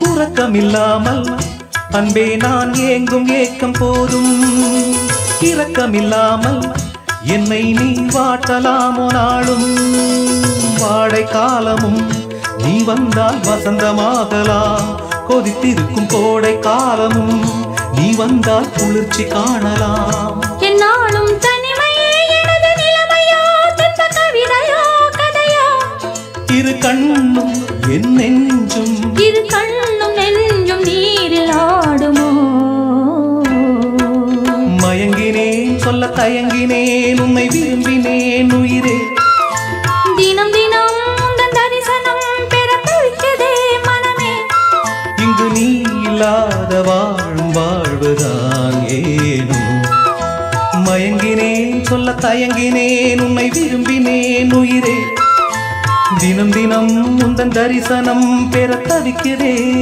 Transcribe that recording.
உறக்கமில்லாமல் அன்பே நான் ஏங்கும் ஏக்கம் போதும். இரக்கமில்லாமல் என்னை நீ வாட்டலாமோ நாளும். வாடை காலமும் நீ வந்தால் வசந்தமாகலாம். கொதித்திருக்கும் கோடை காலமும் நீ வந்தால் குளிர்ச்சி காணலாம். என்னாலும் இரு கண்ணும் என் நெஞ்சும் இரு கண்ணும் சொல்ல தயங்கினேன் உன்னை விரும்பினேன் உயிரே. தினம் தினம் தரிசனம் பெற துடிக்குதே மனமே. இங்கு நீ இல்லாத வாழும் வாழ்வுதான் ஏனோ. மயங்கினேன் சொல்ல தயங்கினேன் உன்னை விரும்பினேன் உயிரே. தினம் தினம் உந்தன் தரிசனம் பெற தவிக்கிறேன்